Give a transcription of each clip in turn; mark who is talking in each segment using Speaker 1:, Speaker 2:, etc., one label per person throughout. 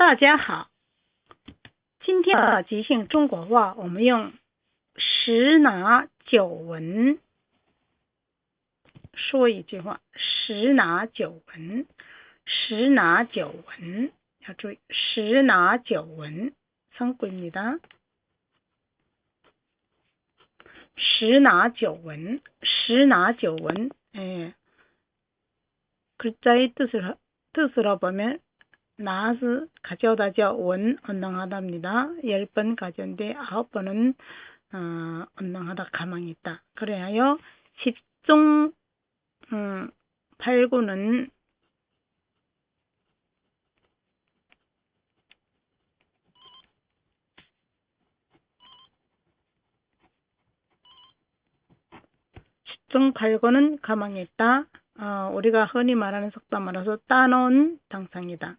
Speaker 1: 大家好，今天的即兴中国话，我们用十拿九稳说一句话。十拿九稳，十拿九稳，要注意十拿九稳，参规입니다十拿九稳，十拿九稳，哎，글자의뜻을뜻으로보면 낫을 가져다줘 원 언능하답니다. 10번 가져온데 9번은 어, 언능하다 가망이 있다. 그래야 10종 음, 8구는 종 8구는 가망이 있다. 어, 우리가 흔히 말하는 속담 말아서 따놓은 당상이다.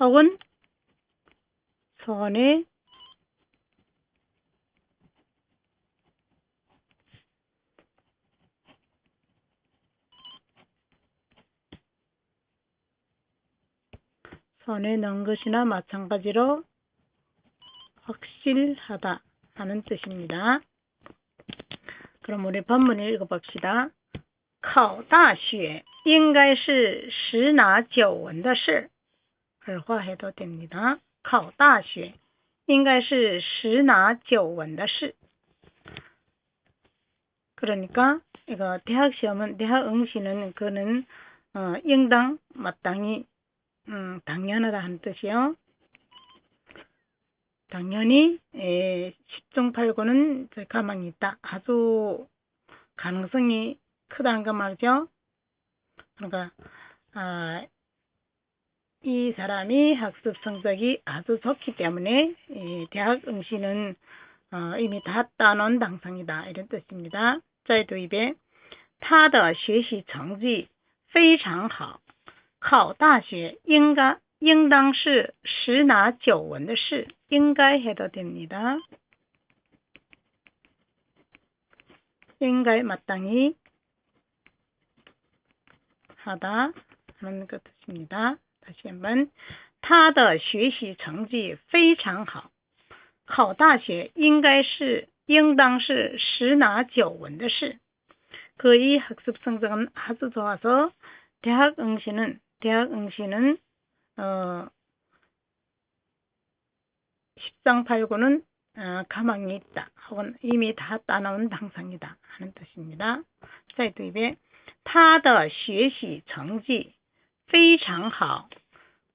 Speaker 1: 혹은 손에 손에 넣은 것이나 마찬가지로 확실하다 하는 뜻입니다. 그럼 우리 본문을 읽어봅시다. 考大学应该是十拿九稳的事。 儿化해도 됩니다. 考大学应该是十拿九稳的事. 그러니까 이거 대학 시험은 대학 응시는 그는 어,应当 마땅히 음, 당연하다 한 뜻이요. 당연히 에, 10중 8구는 가망이 있다. 아주 가능성이 크다는 거 말이죠. 그러니까 아, 이 사람이 학습 성적이 아주 좋기 때문에 대학 응시는 어, 이미 다 따놓은 당상이다 이런 뜻입니다. 再读一遍他的学习成绩非常好考大学应该应当是十拿九稳的事应该 해도 됩니다. 应该 마땅히 하다 하는 것 뜻입니다. 다시 한번 他的学习成绩非常好考大学应该是应当是十拿九稳的事그의 학습 성적은 아주 좋아서 대학 응시는 대학 응시는 어 10상8구는 어, 가망이 있다 혹은 이미 다 따놓은 당상이다 하는 뜻입니다. 再读一遍他的学习成绩 非常好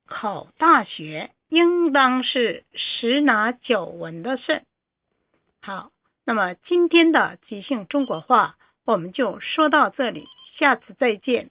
Speaker 1: 考大学应当是十拿九稳的事。好，那么今天的即兴中国话我们就说到这里，下次再见。